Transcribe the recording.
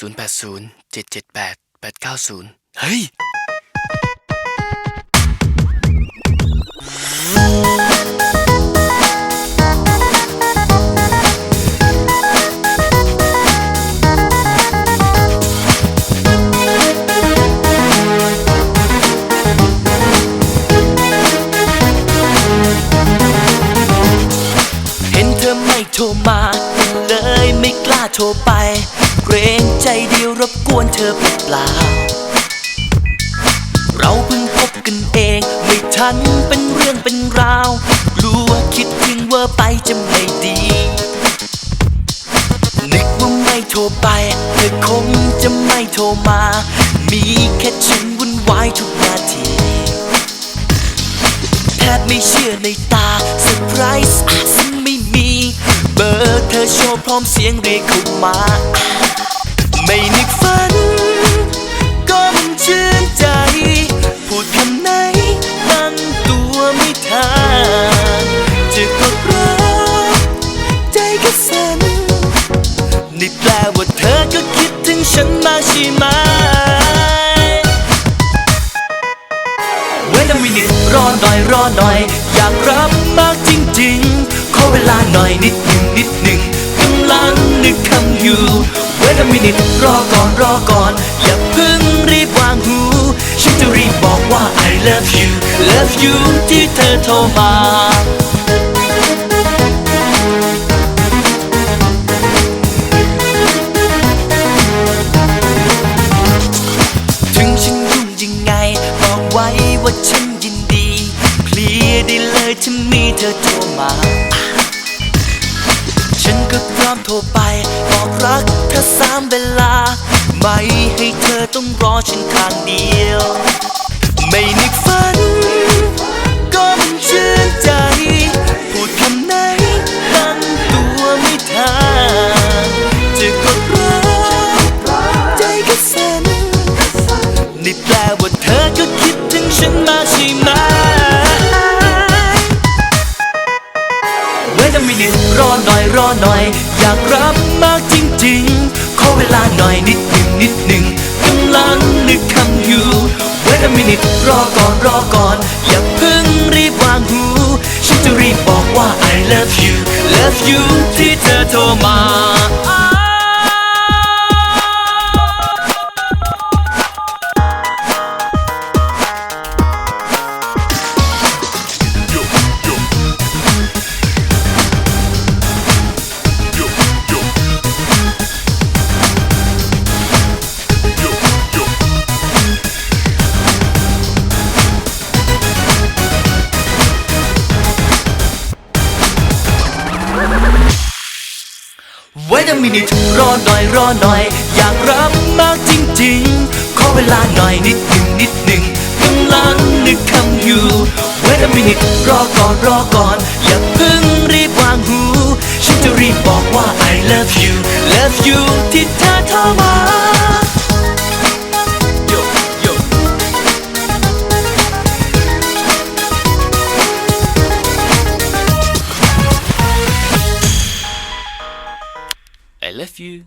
080 778 890 เฮ้ย เห็นเธอไม่โทรมา เลยไม่กล้าโทรไปเกรงใจเดียวรบกวนเธอเปล่า เราเพิ่งพบกันเองไม่ทันเป็นเรื่องเป็นราวกลัวคิดถึงวอร์ไปจะไม่ดี นึกว่าไม่โทรไปเธอคงจะไม่โทรมา มีแค่ฉันวุ่นวายทุกนาทีแทบไม่เชื่อในตาเซอร์ไพรส์อาจจะไม่มี เบอร์เธอโชว์พร้อมเสียงเรียกเข้ามา ไม่ทันจะกดรักใจก็สั่นนี่แปลว่าเธอก็คิดถึงฉันมากใช่ไหมเวลามินิรอหน่อยรอหน่อย อยากรับมากจริงๆ ขอเวลาหน่อยนิดหนึ่งนิดหนึ่งกำลังนึกคำอยู่เวลามินิรอก่อนรอก่อนอย่า love you love you ที่เธอโทรมาถึงฉันยุ่งยังไง บอกไว้ว่าฉันยินดี เคลียร์ได้เลยถ้ามีเธอโทรมา ฉันก็พร้อมโทรไป บอกรักเธอสามเวลา ไม่ให้เธอต้องรอฉันทางเดียว ไม่นึกฝัน ก็มันชื่นใจ พูดคำไหนตั้งตัวไม่ทันจะกดรักใจก็สั่นนี่แปลว่าเธอก็คิดถึงฉันมาใช่ไหมเวลามินิรอหน่อยรอหน่อย อยากรับมากจริงๆ ขอเวลาหน่อยนิดหนึ่งนิดหนึ่งกำลังนึกคำ มินิรอก่อนรอก่อน อย่าเพิ่งรีบวางหู ฉันจะรีบบอกว่า I love you love you ที่เธอโทรมา ไว้แต่มินิรอหน่อยรอหน่อย อยากรับมากจริงๆ ขอเวลาหน่อยนิดหนึ่งนิดหนึ่งกำลังนึกคำอยู่ไว้แต่มินิรอก่อนรอก่อน อย่าเพิ่งรีบวางหู ฉันจะรีบบอกว่า I love you love you ที่เธอโทรมา I love you